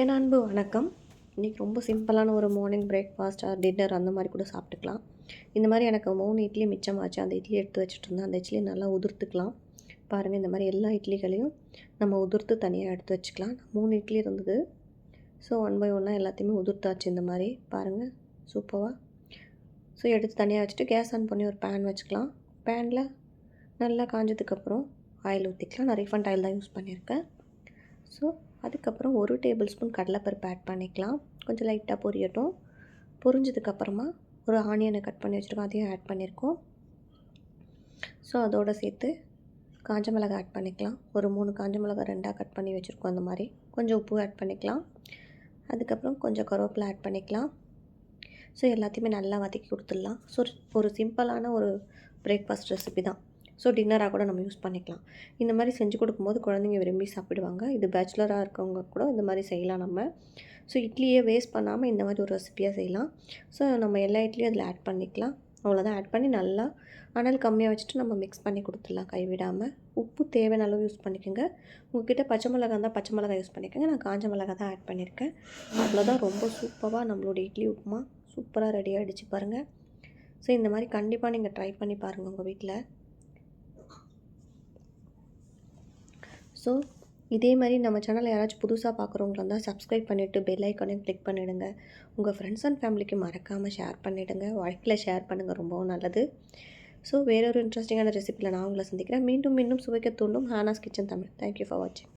என் அன்பு வணக்கம். இன்றைக்கி ரொம்ப சிம்பிளான ஒரு மார்னிங் பிரேக்ஃபாஸ்ட் ஆர் டின்னர் அந்த மாதிரி கூட சாப்பிட்டுக்கலாம். இந்த மாதிரி எனக்கு மூணு இட்லி மிச்சமாச்சு. அந்த இட்லி எடுத்து வச்சுட்டு இருந்தேன் அந்த இட்லி நல்லா உதிர்த்துக்கலாம். பாருங்கள் இந்த மாதிரி எல்லா இட்லிகளையும் நம்ம உதிர்த்து தனியாக எடுத்து வச்சுக்கலாம். மூணு இட்லி இருந்தது. ஸோ ஒன் பை ஒன்னாக எல்லாத்தையுமே உதிர்த்தாச்சு இந்த மாதிரி. பாருங்கள் சூப்பராக ஸோ எடுத்து தனியாக வச்சுட்டு கேஸ் ஆன் பண்ணி ஒரு பேன் வச்சுக்கலாம். பேனில் நல்லா காஞ்சதுக்கப்புறம் ஆயில் ஊற்றிக்கலாம் நான் ரீஃபண்ட் ஆயில் தான் யூஸ் பண்ணியிருக்கேன். ஸோ அதுக்கப்புறம் ஒரு டேபிள் ஸ்பூன் கடலைப்பருப்பு ஆட் பண்ணிக்கலாம். கொஞ்சம் லைட்டாக பொரியட்டும். பொரிஞ்சதுக்கப்புறமா ஒரு ஆனியனை கட் பண்ணி வச்சுருக்கோம். அதையும் ஆட் பண்ணியிருக்கோம் ஸோ அதோடு சேர்த்து காஞ்ச மிளகாய் ஆட் பண்ணிக்கலாம். ஒரு மூணு காஞ்ச மிளகாய் ரெண்டாக கட் பண்ணி வச்சுருக்கோம் அந்த மாதிரி. கொஞ்சம் உப்பு ஆட் பண்ணிக்கலாம். அதுக்கப்புறம் கொஞ்சம் கருவேப்பிலை ஆட் பண்ணிக்கலாம். ஸோ எல்லாத்தையுமே நல்லா வதக்கி கொடுத்துடலாம். ஸோ ஒரு சிம்பிளான ஒரு பிரேக்ஃபாஸ்ட் ரெசிபி தான். ஸோ டின்னராக கூட நம்ம யூஸ் பண்ணிக்கலாம். இந்த மாதிரி செஞ்சு கொடுக்கும்போது குழந்தைங்க விரும்பி சாப்பிடுவாங்க. இது பேச்சுலராக இருக்கவங்க கூட இந்த மாதிரி செய்யலாம் நம்ம. ஸோ இட்லியே வேஸ்ட் பண்ணாமல் இந்த மாதிரி ஒரு ரெசிப்பியாக செய்யலாம். ஸோ நம்ம எல்லா இட்லியும் அதில் ஆட் பண்ணிக்கலாம். அவ்வளோதான் ஆட் பண்ணி நல்லா அனல் கம்மியாக வச்சுட்டு நம்ம மிக்ஸ் பண்ணி கொடுத்துடலாம். கைவிடாமல் உப்பு தேவையான அளவு யூஸ் பண்ணிக்கோங்க. உங்ககிட்ட பச்சை மிளகா இருந்தால் பச்சை மிளகா யூஸ் பண்ணிக்கோங்க. நான் காஞ்ச மிளகா தான் ஆட் பண்ணியிருக்கேன் அவ்வளோதான் ரொம்ப சூப்பராக நம்மளோட இட்லி உப்புமா. சூப்பராக ரெடி ஆகிடுச்சு பாருங்கள் ஸோ இந்த மாதிரி கண்டிப்பாக நீங்கள் ட்ரை பண்ணி பாருங்கள் உங்கள் வீட்டில் ஸோ இதே மாதிரி நம்ம சேனலை யாராச்சும் புதுசாக பார்க்குறவங்களா இருந்தால் சப்ஸ்கிரைப் பண்ணிவிட்டு பெல் ஐக்கானையும் கிளிக் பண்ணிவிடுங்க உங்கள் ஃப்ரெண்ட்ஸ் அண்ட் ஃபேமிலிக்கு மறக்காமல் ஷேர் பண்ணிவிடுங்க வாழ்க்கையில் ஷேர் பண்ணுங்கள் ரொம்பவும் நல்லது. ஸோ வேறொரு இன்ட்ரெஸ்டிங்கான ரெசிப்பியில் நான் உங்களை சந்திக்கிறேன். மீண்டும் மீண்டும் சுவைக்க தூண்டும் Hana's kitchen Tamil. Thank you for வாட்சிங்